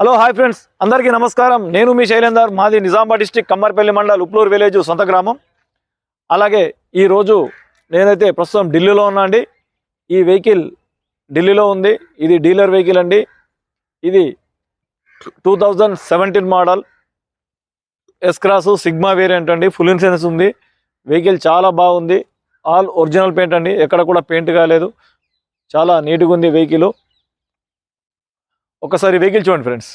Hello hi friends. అందరికీ నమస్కారం. నేను మీ శైలేందర్ మాది నిజామాబాద్ డిస్టిక్ కమ్మర్పల్లి మండల్ ఉప్లూరు విలేజ్ సొంత గ్రామం. అలాగే ఈరోజు నేనైతే ప్రస్తుతం ఢిల్లీలో ఉన్నా అండి. ఈ వెహికల్ ఢిల్లీలో ఉంది. ఇది డీలర్ వెహికల్ అండి. ఇది two thousand seventeen model. S cross sigma variant అండి. ఫుల్ ఇన్సూరెన్స్ ఉంది. వెహికల్ చాలా బాగుంది. ఆల్ ఒరిజినల్ పెయింట్ అండి. ఎక్కడ కూడా పెయింట్ కాలేదు. చాలా నీట్గా ఉంది వెహికల్ ఒకసారి వెహికల్ చూడండి ఫ్రెండ్స్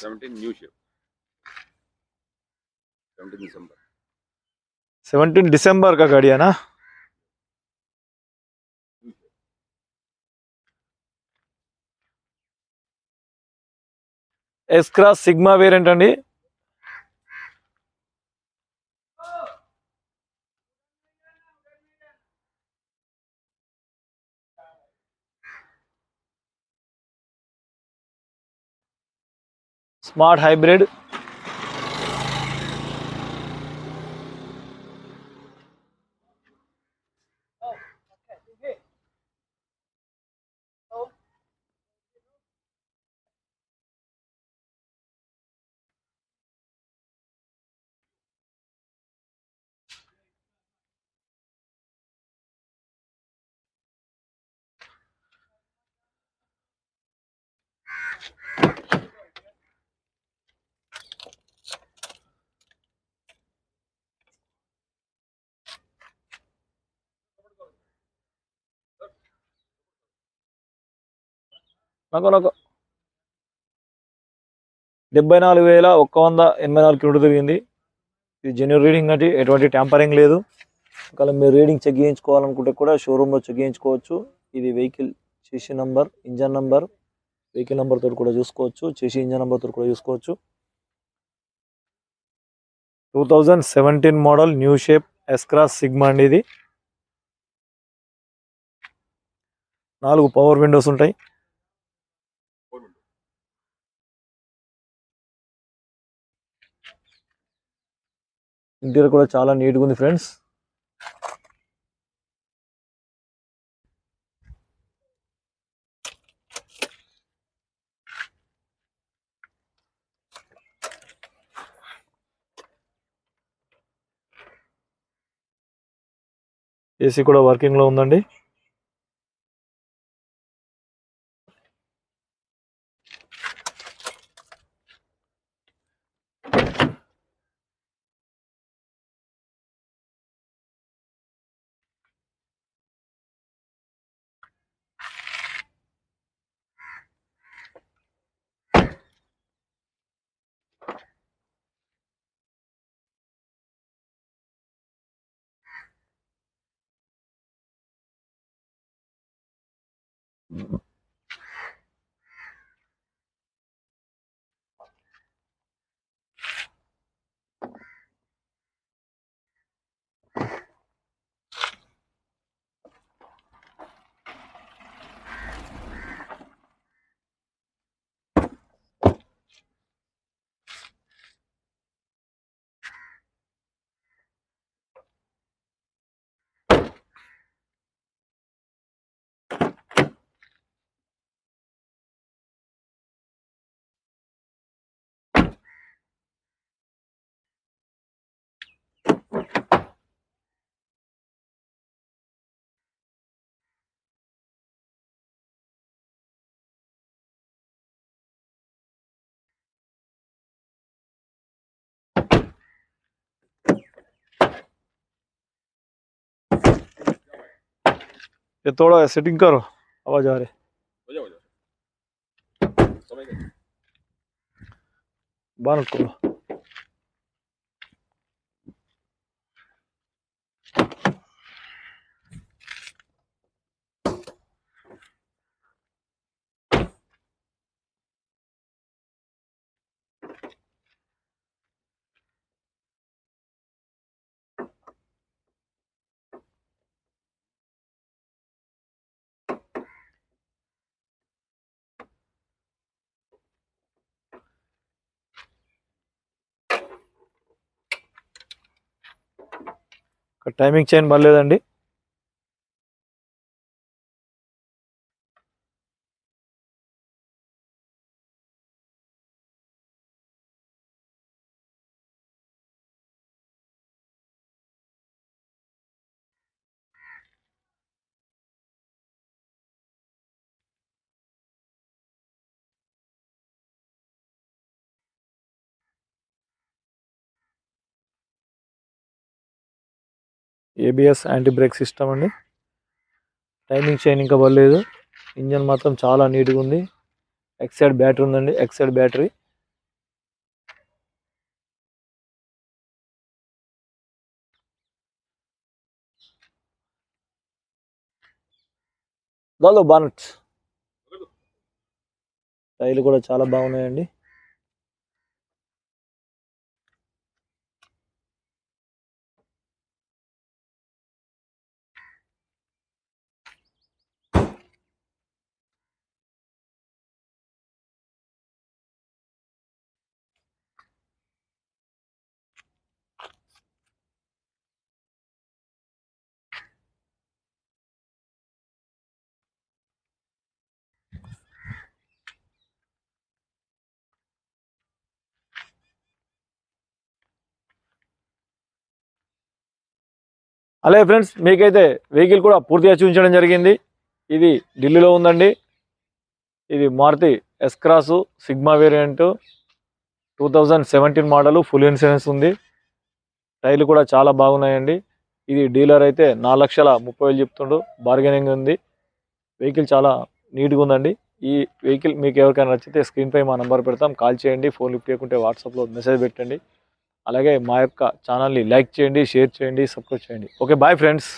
సెవెంటీన్ డిసెంబర్ కా గడియానా ఎస్క్రా సిగ్మా వేరియంట్ అండి. smart hybrid. నాకు నాకు డెబ్బై నాలుగు వేల ఒక్క వంద ఎనభై నాలుగు కిలోమీటర్ తిరిగింది. ఇది జెన్యున్ రీడింగ్ అంటే ఎటువంటి ట్యాంపరింగ్ లేదు. ఒకవేళ మీరు రీడింగ్ చెక్ చేయించుకోవాలనుకుంటే కూడా షోరూంలో చెక్ చేయించుకోవచ్చు. ఇది వెహికల్ చేసి number engine number vehicle number తోటి కూడా చూసుకోవచ్చు. చేసి ఇంజన్ నెంబర్ తోటి కూడా చూసుకోవచ్చు. Two thousand seventeen model new shape S cross sigma అండి ఇది. నాలుగు పవర్ విండోస్ ఉంటాయి. ఇంటీరియర్ కూడా చాలా నీట్గా ఉంది ఫ్రెండ్స్. ఏసీ కూడా వర్కింగ్లో ఉందండి. ఉందండి ये थोड़ा सेटिंग करो आवाज आ रही हो जाओ हो जाओ समय का बानट खोलो టైమింగ్ చైన్ పర్లేదండి. ఏబిఎస్ యాంటీ బ్రేక్ సిస్టమ్ అండి. టైమింగ్ చైన్ ఇంకా పర్లేదు. ఇంజన్ మాత్రం చాలా నీట్గా ఉంది. ఎక్సైడ్ బ్యాటరీ ఉందండి. ఎక్సైడ్ బ్యాటరీ దాలో బానట్ టైర్లు కూడా చాలా బాగున్నాయండి. అలాగే ఫ్రెండ్స్ మీకైతే వెహికల్ కూడా పూర్తిగా చూపించడం జరిగింది. ఇది ఢిల్లీలో ఉందండి. ఇది Maruti S cross sigma variant two thousand seventeen model full insurance ఉంది. టైర్లు కూడా చాలా బాగున్నాయండి. ఇది డీలర్ అయితే నాలుగు లక్షల ముప్పై వేలు చెప్తుండు. బార్గెనింగ్ ఉంది. వెహికల్ చాలా నీట్గా ఉందండి. ఈ వెహికల్ మీకు ఎవరికైనా నచ్చితే స్క్రీన్పై మా నెంబర్ పెడతాం. కాల్ చేయండి ఫోన్ లిఫ్ట్ చేయకుంటే వాట్సాప్లో మెసేజ్ పెట్టండి. అలాగే మా యొక్క ఛానల్ని లైక్ చేయండి షేర్ చేయండి సబ్స్క్రైబ్ చేయండి. Okay bye friends.